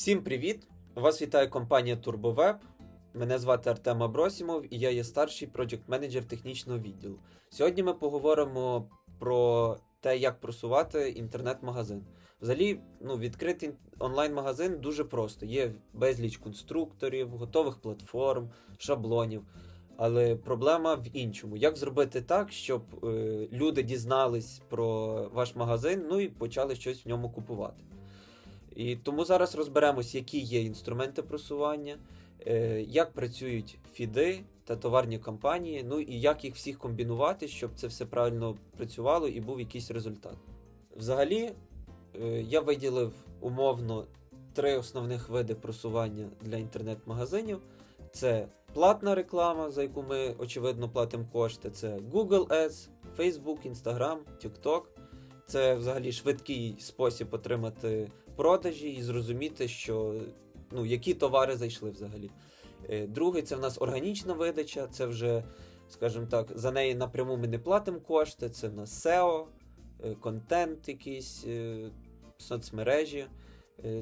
Всім привіт! Вас вітає компанія TurboWeb. Мене звати Артем Абросімов і я є старший проджект менеджер технічного відділу. Сьогодні ми поговоримо про те, як просувати інтернет-магазин. Взагалі, ну, відкрити онлайн-магазин дуже просто. Є безліч конструкторів, готових платформ, шаблонів. Але проблема в іншому: як зробити так, щоб е, люди дізнались про ваш магазин, ну і почали щось в ньому купувати. І тому зараз розберемось, які є інструменти просування, е, як працюють фіди та товарні компанії, ну і як їх всіх комбінувати, щоб це все правильно працювало і був якийсь результат. Взагалі, е, я виділив умовно три основних види просування для інтернет-магазинів: це платна реклама, за яку ми очевидно платимо кошти. Це Google Ads, Facebook, Instagram, TikTok. Це взагалі швидкий спосіб отримати продажі і зрозуміти, що ну, які товари зайшли взагалі. Е, Другий це в нас органічна видача, це вже, скажімо так, за неї напряму ми не платимо кошти. Це в нас SEO, е, контент якийсь, е, соцмережі.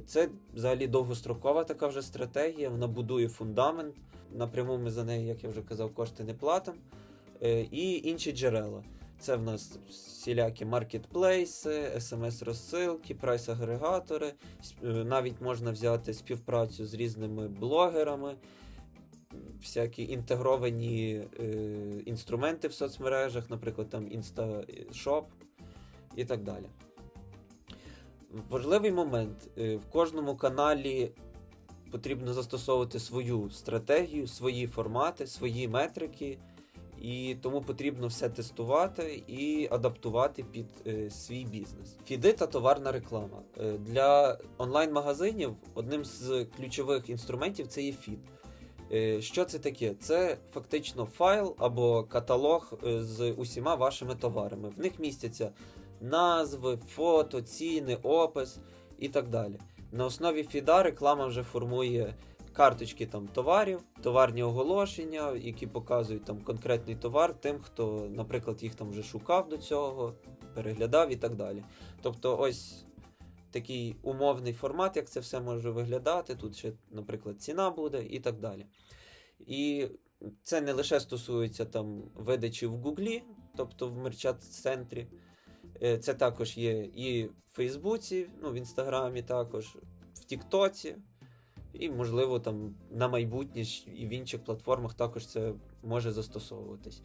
Це взагалі довгострокова така вже стратегія, вона будує фундамент. Напряму ми за неї, як я вже казав, кошти не платимо. І інші джерела. Це в нас всілякі маркетплейси, смс-розсилки, прайс-агрегатори. Е, Навіть можна взяти співпрацю з різними блогерами, всякі інтегровані е, інструменти в соцмережах, наприклад, там InstaShop і так далі. Важливий момент: е, в кожному каналі потрібно застосовувати свою стратегію, свої формати, свої метрики. І тому потрібно все тестувати і адаптувати під е, свій бізнес. Фіди та товарна реклама. Е, для онлайн-магазинів одним з ключових інструментів це є фід. Е, що це таке? Це фактично файл або каталог е, з усіма вашими товарами. В них містяться назви, фото, ціни, опис і так далі. На основі фіда реклама вже формує карточки там товарів, товарні оголошення, які показують там конкретний товар тим, хто, наприклад, їх там вже шукав до цього, переглядав і так далі. Тобто, ось такий умовний формат, як це все може виглядати. Тут ще, наприклад, ціна буде і так далі. І це не лише стосується там видачі в Гуглі, тобто в мерчат-центрі. Е, Це також є і в Фейсбуці, ну, в Інстаграмі також, в Тіктоці. І, можливо, там на майбутнє і в інших платформах також це може застосовуватись.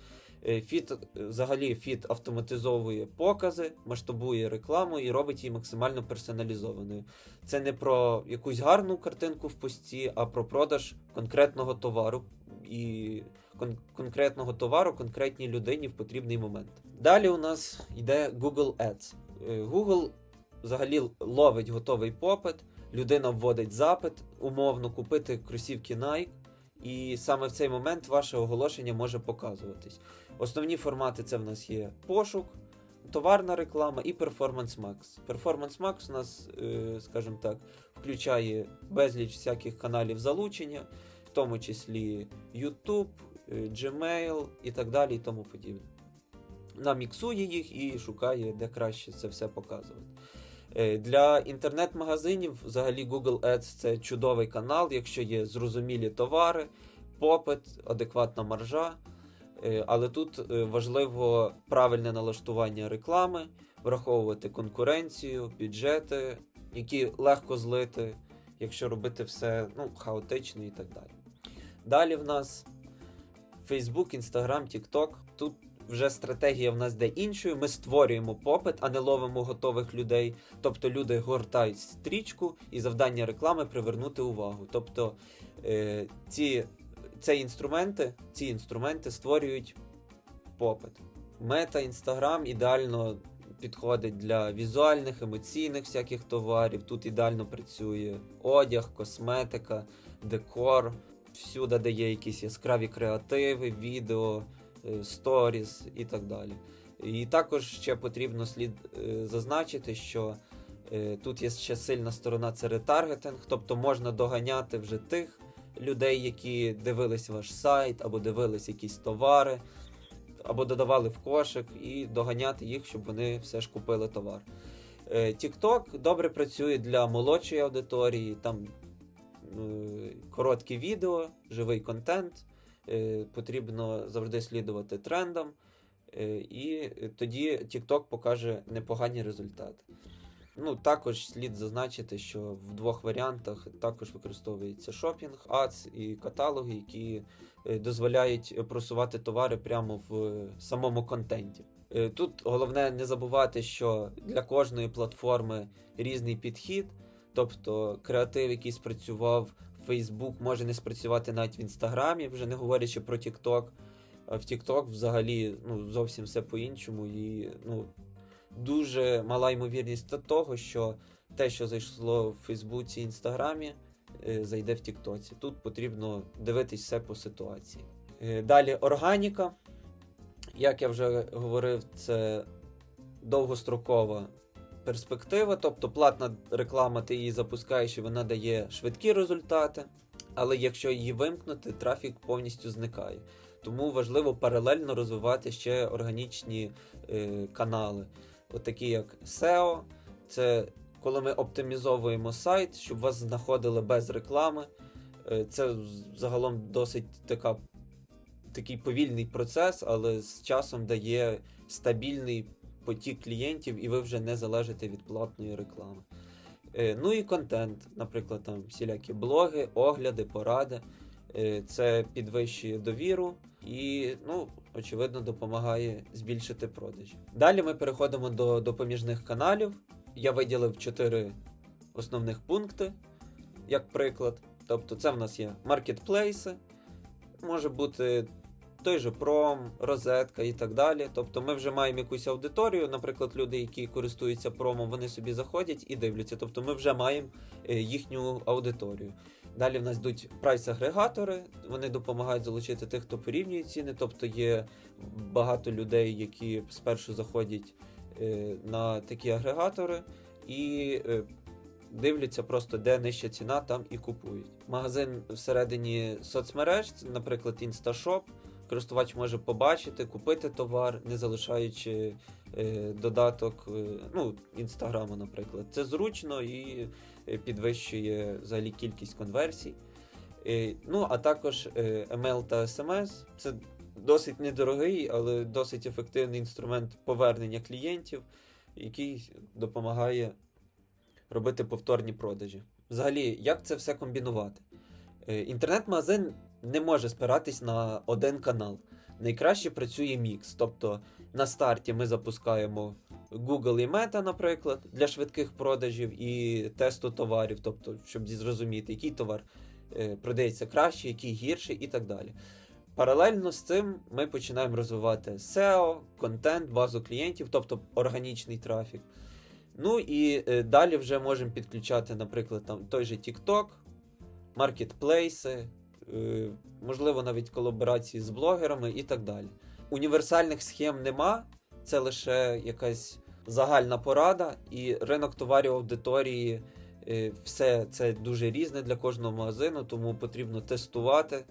Е, Фіт, е, взагалі, фіт автоматизовує покази, масштабує рекламу і робить її максимально персоналізованою. Це не про якусь гарну картинку в пості, а про продаж конкретного товару і кон- конкретного товару конкретній людині в потрібний момент. Далі у нас йде Google Ads. Е, Google взагалі ловить готовий попит людина вводить запит, умовно купити кросівки Nike, і саме в цей момент ваше оголошення може показуватись. Основні формати це в нас є пошук, товарна реклама і Performance Max. Performance Max у нас, е, скажімо так, включає безліч всяких каналів залучення, в тому числі YouTube, е, Gmail і так далі, і тому подібне. Вона міксує їх і шукає, де краще це все показувати. Е, Для інтернет-магазинів взагалі Google Ads це чудовий канал, якщо є зрозумілі товари, попит, адекватна маржа. Е, Але тут е, важливо правильне налаштування реклами, враховувати конкуренцію, бюджети, які легко злити, якщо робити все ну, хаотично і так далі. Далі в нас Facebook, Instagram, TikTok. Тут вже стратегія в нас де іншою. Ми створюємо попит, а не ловимо готових людей. Тобто люди гортають стрічку і завдання реклами привернути увагу. Тобто е, ці, ці, інструменти, ці інструменти створюють попит. Мета, Інстаграм ідеально підходить для візуальних, емоційних всяких товарів. Тут ідеально працює одяг, косметика, декор. Всюди, де є якісь яскраві креативи, відео, сторіс і так далі. І також ще потрібно слід е, зазначити, що е, тут є ще сильна сторона це ретаргетинг, тобто можна доганяти вже тих людей, які дивились ваш сайт, або дивились якісь товари, або додавали в кошик, і доганяти їх, щоб вони все ж купили товар. Е, TikTok добре працює для молодшої аудиторії, там е, короткі відео, живий контент. Е, Потрібно завжди слідувати трендам, е, і тоді TikTok покаже непогані результати. Ну, також слід зазначити, що в двох варіантах також використовується шопінг, аds і каталоги, які е, дозволяють просувати товари прямо в самому контенті. Тут головне не забувати, що для кожної платформи різний підхід, тобто креатив, який спрацював Facebook, може не спрацювати навіть в Інстаграмі, вже не говорячи про TikTok. В TikTok взагалі ну, зовсім все по-іншому. І ну, дуже мала ймовірність того, що те, що зайшло в Фейсбуці і Інстаграмі, е, зайде в Тіктоці. Тут потрібно дивитись все по ситуації. Е, Далі органіка. Як я вже говорив, це довгострокова перспектива, тобто платна реклама, ти її запускаєш і вона дає швидкі результати. Але якщо її вимкнути, трафік повністю зникає. Тому важливо паралельно розвивати ще органічні е, канали, такі як SEO. Це коли ми оптимізовуємо сайт, щоб вас знаходили без реклами. Е, це загалом досить така, такий повільний процес, але з часом дає стабільний потік клієнтів, і ви вже не залежите від платної реклами. Е, Ну і контент, наприклад, там всілякі блоги, огляди, поради. Е, Це підвищує довіру і, ну, очевидно, допомагає збільшити продажі. Далі ми переходимо до допоміжних каналів. Я виділив чотири основних пункти, як приклад. Тобто, це в нас є маркетплейси, може бути той же пром, розетка і так далі. Тобто ми вже маємо якусь аудиторію, наприклад, люди, які користуються промом, вони собі заходять і дивляться. Тобто ми вже маємо е, їхню аудиторію. Далі в нас йдуть прайс-агрегатори, вони допомагають залучити тих, хто порівнює ціни. Тобто є багато людей, які спершу заходять е, на такі агрегатори і е, дивляться просто, де нижча ціна, там і купують. Магазин всередині соцмереж, наприклад, InstaShop, користувач може побачити, купити товар, не залишаючи е, додаток е, ну, інстаграму, наприклад. Це зручно і е, підвищує взагалі кількість конверсій. Ну, а також email та SMS це досить недорогий, але досить ефективний інструмент повернення клієнтів, який допомагає робити повторні продажі. Взагалі, як це все комбінувати? Інтернет-магазин не може спиратись на один канал. Найкраще працює мікс. Тобто на старті ми запускаємо Google і Meta, наприклад, для швидких продажів і тесту товарів, тобто, щоб зрозуміти, який товар е, продається краще, який гірше і так далі. Паралельно з цим ми починаємо розвивати SEO, контент, базу клієнтів, тобто органічний трафік. Ну і е, далі вже можемо підключати, наприклад, там той же TikTok, маркетплейси, можливо, навіть колаборації з блогерами і так далі. Універсальних схем нема, це лише якась загальна порада, і ринок товарів аудиторії. е, Все це дуже різне для кожного магазину, тому потрібно тестувати,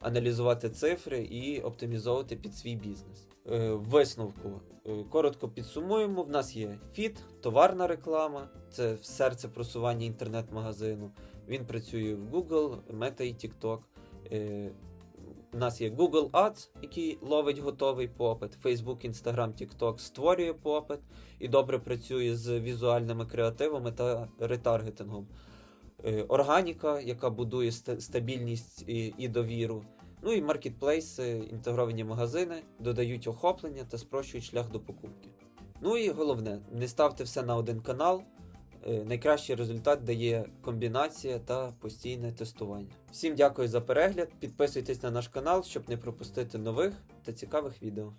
аналізувати цифри і оптимізовувати під свій бізнес. Е, висновку е, коротко підсумуємо: в нас є фіт, товарна реклама, це серце просування інтернет-магазину. Він працює в Google, Meta і TikTok. Е, У нас є Google Ads, який ловить готовий попит. Facebook, Instagram, TikTok створює попит і добре працює з візуальними креативами та ретаргетингом. Е, Органіка, яка будує ста- стабільність і довіру. Ну і маркетплейси, інтегровані магазини додають охоплення та спрощують шлях до покупки. Ну і головне, не ставте все на один канал. Е, Найкращий результат дає комбінація та постійне тестування. Всім дякую за перегляд. Підписуйтесь на наш канал, щоб не пропустити нових та цікавих відео.